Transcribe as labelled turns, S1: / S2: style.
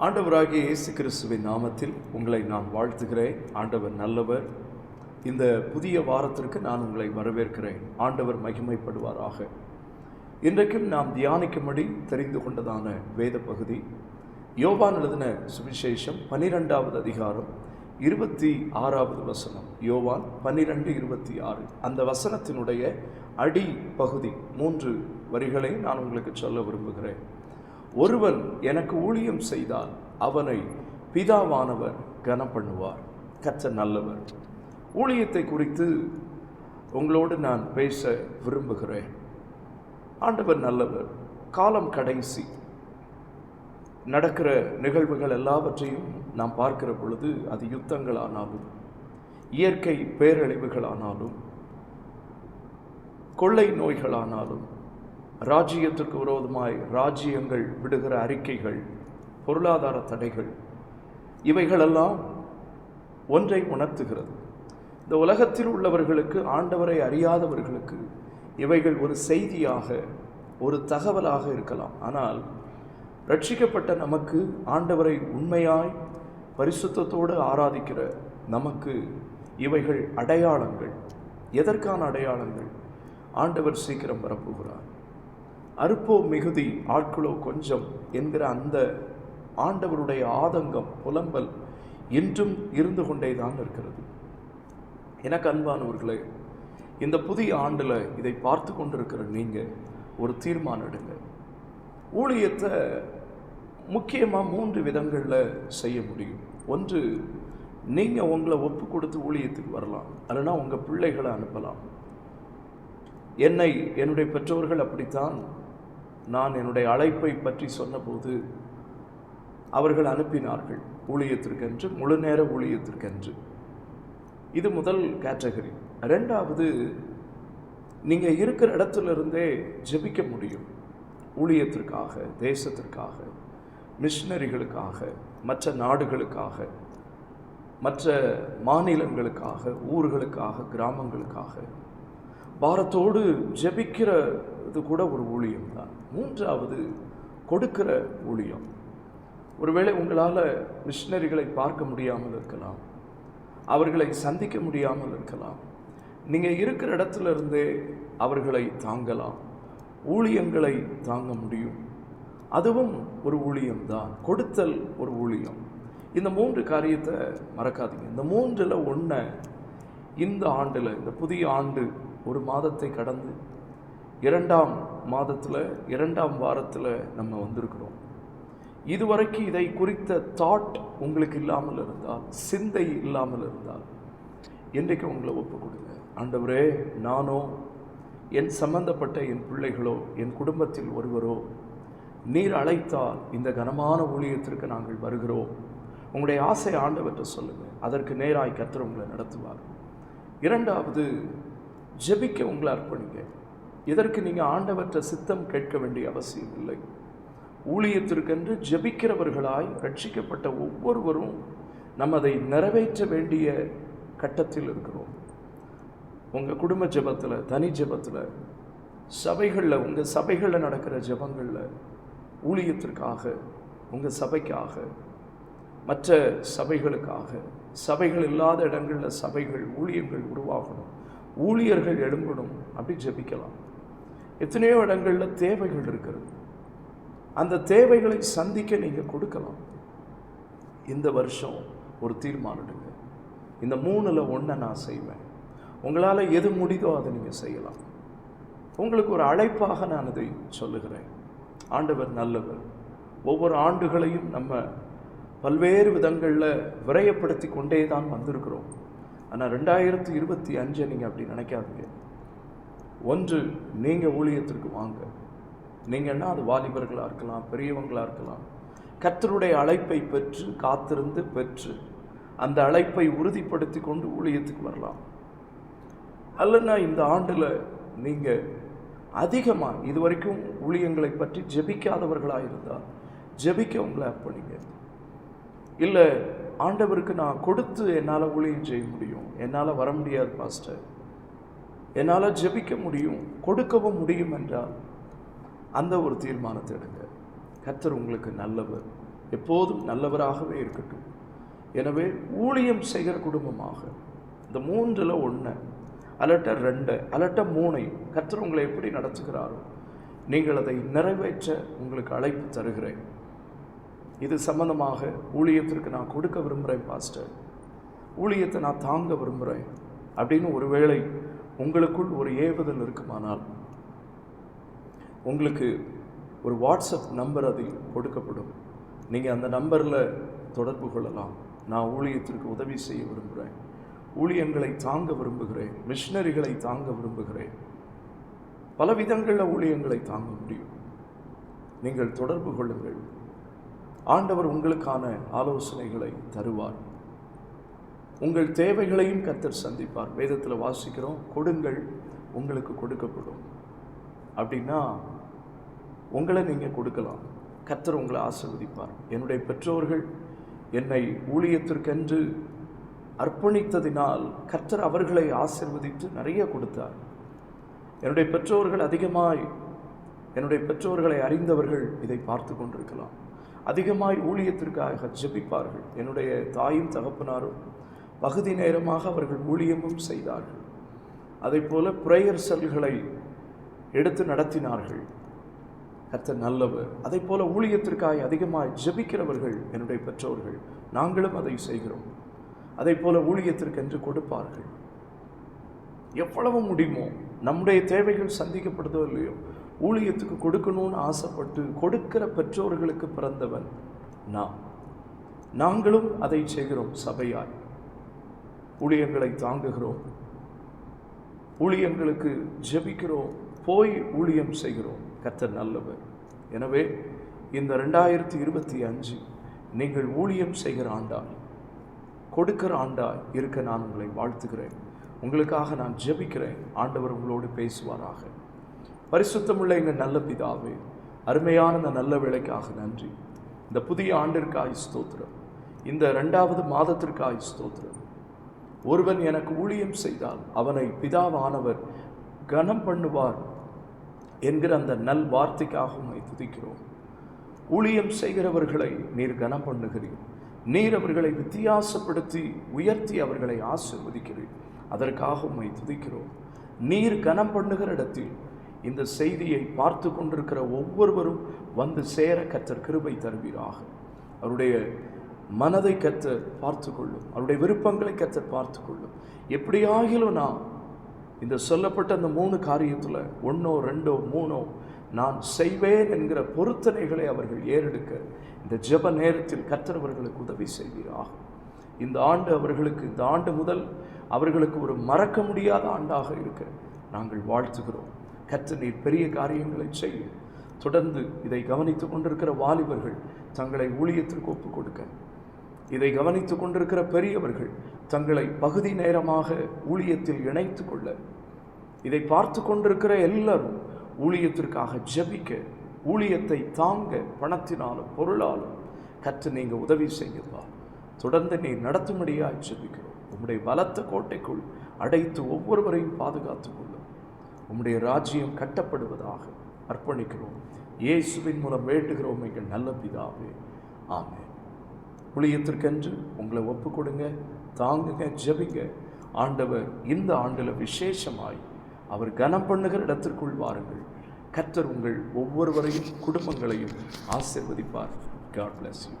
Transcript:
S1: ஆண்டவராகிய இயேசு கிறிஸ்துவின் நாமத்தில் உங்களை நான் வாழ்த்துகிறேன். ஆண்டவர் நல்லவர். இந்த புதிய வாரத்திற்கு நான் உங்களை வரவேற்கிறேன். ஆண்டவர் மகிமைப்படுவாராக. இன்றைக்கும் நாம் தியானிக்கும்படி தெரிந்து கொண்டதான வேத பகுதி யோவான் எழுதின சுவிசேஷம் பனிரெண்டாவது அதிகாரம் இருபத்தி ஆறாவது வசனம். யோவான் பன்னிரெண்டு இருபத்தி ஆறு. அந்த வசனத்தினுடைய அடி பகுதி மூன்று வரிகளை நான் உங்களுக்கு சொல்ல விரும்புகிறேன். ஒருவன் எனக்கு ஊழியம் செய்தால் அவனை பிதாவானவர் கனப்பண்ணுவார் கற்ற நல்லவர். ஊழியத்தை குறித்து உங்களோடு நான் பேச விரும்புகிறேன். ஆண்டவர் நல்லவர். காலம் கடைசி. நடக்கிற நிகழ்வுகள் எல்லாவற்றையும் நாம் பார்க்கிற பொழுது அது யுத்தங்களானாலும் இயற்கை பேரழிவுகளானாலும் கொள்ளை நோய்களானாலும் ராஜ்யத்திற்கு விரோதமாய் ராஜ்யங்கள் விடுகிற அறிக்கைகள் பொருளாதார தடைகள் இவைகளெல்லாம் ஒன்றை உணர்த்துகிறது. இந்த உலகத்தில் உள்ளவர்களுக்கு ஆண்டவரை அறியாதவர்களுக்கு இவைகள் ஒரு செய்தியாக ஒரு தகவலாக இருக்கலாம். ஆனால் ரட்சிக்கப்பட்ட நமக்கு ஆண்டவரை உண்மையாய் பரிசுத்தத்தோடு ஆராதிக்கிற நமக்கு இவைகள் அடையாளங்கள். எதற்கான அடையாளங்கள்? ஆண்டவர் சீக்கிரம் வரப்போகிறார். அறுப்போ மிகுதி ஆட்களோ கொஞ்சம் என்கிற அந்த ஆண்டவருடைய ஆதங்கம் புலம்பல் இன்றும் இருந்து கொண்டே தான் இருக்கிறது. எனக்கு அன்பானவர்களே இந்த புதிய ஆண்டில் இதை பார்த்து கொண்டிருக்கிற நீங்கள் ஒரு தீர்மானம் எடுங்க. ஊழியத்தை முக்கியமாக மூன்று விதங்களில் செய்ய முடியும். ஒன்று நீங்கள் உங்களை ஒப்பு கொடுத்து ஊழியத்துக்கு வரலாம். இல்லைன்னா உங்கள் பிள்ளைகளை அனுப்பலாம். என்னை என்னுடைய பெற்றோர்கள் அப்படித்தான் நான் என்னுடைய அழைப்பை பற்றி சொன்னபோது அவர்கள் அனுப்பினார்கள் ஊழியத்திற்கென்று முழு நேர ஊழியத்திற்கென்று. இது முதல் கேட்டகரி. ரெண்டாவது நீங்கள் இருக்கிற இடத்துல இருந்தே ஜெபிக்க முடியும். ஊழியத்திற்காக தேசத்திற்காக மிஷினரிகளுக்காக மற்ற நாடுகளுக்காக மற்ற மாநிலங்களுக்காக ஊர்களுக்காக கிராமங்களுக்காக. பாரத்தோடு ஜெபிக்கிற இது கூட ஒரு ஊழியம் தான். மூன்றாவது கொடுக்கிற ஊழியம். ஒருவேளை உங்களால் மிஷினரிகளை பார்க்க முடியாமல் இருக்கலாம். அவர்களை சந்திக்க முடியாமல் இருக்கலாம். நீங்கள் இருக்கிற இடத்துல இருந்தே அவர்களை தாங்கலாம். ஊழியங்களை தாங்க முடியும். அதுவும் ஒரு ஊழியம்தான் கொடுத்தல் ஒரு ஊழியம். இந்த மூன்று காரியத்தை மறக்காதீங்க. இந்த மூன்றில் ஒன்றை இந்த ஆண்டில் இந்த புதிய ஆண்டு ஒரு மாதத்தை கடந்து இரண்டாம் மாதத்தில் இரண்டாம் வாரத்தில் நம்ம வந்திருக்கிறோம். இதுவரைக்கும் இதை குறித்த தாட் உங்களுக்கு இல்லாமல் இருந்தால் சிந்தை இல்லாமல் இருந்தால் என்றைக்கு உங்களை ஒப்பு கொடுங்க. ஆண்டவரே நானோ என் சம்பந்தப்பட்ட என் பிள்ளைகளோ என் குடும்பத்தில் ஒருவரோ நீர் அழைத்தால் இந்த கனமான ஊழியத்திற்கு நாங்கள் வருகிறோம். உங்களுடைய ஆசை ஆண்டவற்றை சொல்லுங்கள் அதற்கு நேராய் கர்த்தர் உங்களை நடத்துவார். இரண்டாவது ஜெபிக்க உங்களை அர்ப்பணிங்க இதற்கு நீங்கள் ஆண்டவற்ற சித்தம் கேட்க வேண்டிய அவசியம் இல்லை. ஊழியத்திற்கென்று ஜெபிக்கிறவர்களாய் ரட்சிக்கப்பட்ட ஒவ்வொருவரும் நம்ம அதை நிறைவேற்ற வேண்டிய கட்டத்தில் இருக்கிறோம். உங்கள் குடும்ப ஜெபத்தில் தனி ஜெபத்தில் சபைகளில் உங்கள் சபைகளில் நடக்கிற ஜெபங்களில் ஊழியத்திற்காக உங்கள் சபைக்காக மற்ற சபைகளுக்காக சபைகள் இல்லாத இடங்களில் சபைகள் ஊழியங்கள் உருவாகணும். ஊழியர்கள் எழும்பணும் அப்படி ஜெபிக்கலாம். எத்தனையோ இடங்களில் தேவைகள் இருக்கிறது. அந்த தேவைகளை சந்திக்க நீங்கள் கொடுக்கலாம். இந்த வருஷம் ஒரு தீர்மானம் எடுங்க. இந்த மூணில் ஒன்றை நான் செய்வேன். உங்களால் எது முடிதோ அதை நீங்கள் செய்யலாம். உங்களுக்கு ஒரு அழைப்பாக நான் இதை சொல்லுகிறேன். ஆண்டவர் நல்லவர். ஒவ்வொரு ஆண்டுகளையும் நம்ம பல்வேறு விதங்களில் விரயப்படுத்தி கொண்டே தான் வந்திருக்கிறோம். ஆனால் ரெண்டாயிரத்தி இருபத்தி அஞ்சை நீங்கள் அப்படி நினைக்காதீங்க. ஒன்று நீங்கள் ஊழியத்திற்கு வாங்க. நீங்கன்னா அது வாலிபர்களாக இருக்கலாம் பெரியவங்களாக இருக்கலாம். கத்தருடைய அழைப்பை பெற்று காத்திருந்து பெற்று அந்த அழைப்பை உறுதிப்படுத்தி கொண்டு ஊழியத்துக்கு வரலாம். அல்லனா இந்த ஆண்டில் நீங்கள் அதிகமாக இது வரைக்கும் ஊழியங்களை பற்றி ஜெபிக்காதவர்களாக இருந்தால் ஜெபிக்க உங்களை அர்ப்பணிங்க. இல்லை ஆண்டவருக்கு நான் கொடுத்து என்னால் ஊழியம் செய்ய முடியும். என்னால் வர முடியாது பாஸ்டர். என்னால் ஜெபிக்க முடியும் கொடுக்கவும் முடியும் என்றால் அந்த ஒரு தீர்மானத்தை எடுங்க. கத்தர் உங்களுக்கு நல்லவர். எப்போதும் நல்லவராகவே இருக்கட்டும். எனவே ஊழியம் செய்கிற குடும்பமாக இந்த மூன்றில் ஒன்று அலட்ட ரெண்டு அலட்ட மூணை கத்தர் உங்களை எப்படி நடத்துகிறாரோ நீங்கள் அதை நிறைவேற்ற உங்களுக்கு அழைப்பு தருகிறேன். இது சம்பந்தமாக ஊழியத்திற்கு நான் கொடுக்க விரும்புகிறேன் பாஸ்டர். ஊழியத்தை நான் தாங்க விரும்புகிறேன். அப்படின்னு ஒருவேளை உங்களுக்குள் ஒரு ஏவுதல் இருக்குமானால் உங்களுக்கு ஒரு வாட்ஸ்அப் நம்பர் அதில் கொடுக்கப்படும். நீங்கள் அந்த நம்பரில் தொடர்பு கொள்ளலாம். நான் ஊழியத்திற்கு உதவி செய்ய விரும்புகிறேன். ஊழியங்களை தாங்க விரும்புகிறேன். மிஷினரிகளை தாங்க விரும்புகிறேன். பல விதங்களில் ஊழியங்களை தாங்க முடியும். நீங்கள் தொடர்பு கொள்ளுங்கள். ஆண்டவர் உங்களுக்கான ஆலோசனைகளை தருவார். உங்கள் தேவைகளையும் கர்த்தர் சந்திப்பார். வேதத்தில் வாசிக்கிறோம் கொடுங்கள் உங்களுக்கு கொடுக்கப்படும். அப்படின்னா உங்களை நீங்கள் கொடுக்கலாம். கர்த்தர் உங்களை ஆசிர்வதிப்பார். என்னுடைய பெற்றோர்கள் என்னை ஊழியத்திற்கென்று அர்ப்பணித்ததினால் கர்த்தர் அவர்களை ஆசிர்வதித்து நிறைய கொடுத்தார். என்னுடைய பெற்றோர்கள் அதிகமாய் என்னுடைய பெற்றோர்களை அறிந்தவர்கள் இதை பார்த்து கொண்டிருக்கலாம். அதிகமாய் ஊழியத்திற்காக ஜெபிப்பார்கள். என்னுடைய தாயும் தகப்பனாரும் பகுதி நேரமாக அவர்கள் ஊழியமும் செய்தார்கள். அதை போல பிரேயர் செல்களை எடுத்து நடத்தினார்கள். கர்த்தர் நல்லவர். அதை போல ஊழியத்திற்காக அதிகமாய் ஜெபிக்கிறவர்கள் என்னுடைய பெற்றோர்கள். நாங்களும் அதை செய்கிறோம். அதை போல ஊழியத்திற்கென்று கொடுப்பார்கள். எவ்வளவு முடியுமோ நம்முடைய தேவைகள் சந்திக்கப்படுதோ இல்லையோ ஊழியத்துக்கு கொடுக்கணும்னு ஆசைப்பட்டு கொடுக்கிற பெற்றோர்களுக்கு பிறந்தவன் நான். நாங்களும் அதை செய்கிறோம் சபையாய். ஊழியங்களை தாங்குகிறோம். ஊழியங்களுக்கு ஜெபிக்கிறோம். போய் ஊழியம் செய்கிறோம். கர்த்தர் நல்லவர். எனவே இந்த ரெண்டாயிரத்தி இருபத்தி அஞ்சு நீங்கள் ஊழியம் செய்கிற ஆண்டாய் கொடுக்கிற ஆண்டாய் இருக்க நான் உங்களை வாழ்த்துகிறேன். உங்களுக்காக நான் ஜெபிக்கிறேன். ஆண்டவர் உங்களோடு பேசுவாராக. பரிசுத்தமுள்ள எங்கள் நல்ல பிதாவே அருமையான இந்த நல்ல வேலைக்காக நன்றி. இந்த புதிய ஆண்டிற்காய் ஸ்தோத்திரம். இந்த ரெண்டாவது மாதத்திற்காய் ஸ்தோத்திரம். ஒருவன் எனக்கு ஊழியம் செய்தால் அவனை பிதாவானவர் கனம் பண்ணுவார் என்கிற அந்த நல் வார்த்தைக்காக உம்மை துதிக்கிறோம். ஊழியம் செய்கிறவர்களை நீர் கனம் பண்ணுகிறீர். நீர் அவர்களை வித்தியாசப்படுத்தி உயர்த்தி அவர்களை ஆசிர்வதிக்கிறீர். அதற்காக உண்மை துதிக்கிறோம். நீர் கனம் பண்ணுகிற இடத்தில் இந்த செய்தியை பார்த்து கொண்டிருக்கிற ஒவ்வொருவரும் வந்து சேர கற்ற கிருபை தருவீராக. அவருடைய மனதை கற்ற பார்த்து கொள்ளும் அவருடைய விருப்பங்களை கற்ற பார்த்து கொள்ளும் எப்படியாகிலும் நான் இந்த சொல்லப்பட்ட அந்த மூணு காரியத்தில் ஒன்றோ ரெண்டோ மூணோ நான் செய்வேன் என்கிற பொருத்தனைகளை அவர்கள் ஏறெடுக்க இந்த ஜெப நேரத்தில் கற்றவர்களுக்கு உதவி செய்வீராக. இந்த ஆண்டு அவர்களுக்கு இந்த ஆண்டு முதல் அவர்களுக்கு ஒரு மறக்க முடியாத ஆண்டாக இருக்க நாங்கள் வாழ்த்துகிறோம். கற்று நீர் பெரிய காரியங்களை செய்யும் தொடர்ந்து இதை கவனித்து கொண்டிருக்கிற வாலிபர்கள் தங்களை ஊழியத்திற்கு ஒப்புக் கொடுக்க. இதை கவனித்து கொண்டிருக்கிற பெரியவர்கள் தங்களை பகுதி நேரமாக ஊழியத்தில் இணைத்து கொள்ள. இதை பார்த்து கொண்டிருக்கிற எல்லாரும் ஊழியத்திற்காக ஜெபிக்க ஊழியத்தை தாங்க பணத்தினாலும் பொருளாலும் கற்று நீங்கள் உதவி செய்யப்பா தொடர்ந்து நீ நடத்தும்படியாக ஜபிக்கிறோம். உம்முடைய பலத்த கோட்டைக்குள் அடைத்து ஒவ்வொருவரையும் பாதுகாத்துக் கொள். உம்முடைய ராஜ்யம் கட்டப்படுவதாக அர்ப்பணிக்கிறோம். இயேசுவின் மூலம் வேண்டுகிறோம் எங்கள் நல்ல பிதாவே. ஆமே புளியத்திற்கென்று உங்களை ஒப்பு கொடுங்க தாங்குங்க ஜபிங்க. ஆண்டவர் இந்த ஆண்டில் விசேஷமாய் அவர் கனம் பண்ணுகிற இடத்திற்குள் வாருங்கள். கர்த்தர் உங்கள் ஒவ்வொருவரையும் குடும்பங்களையும் ஆசிர்வதிப்பார். God bless you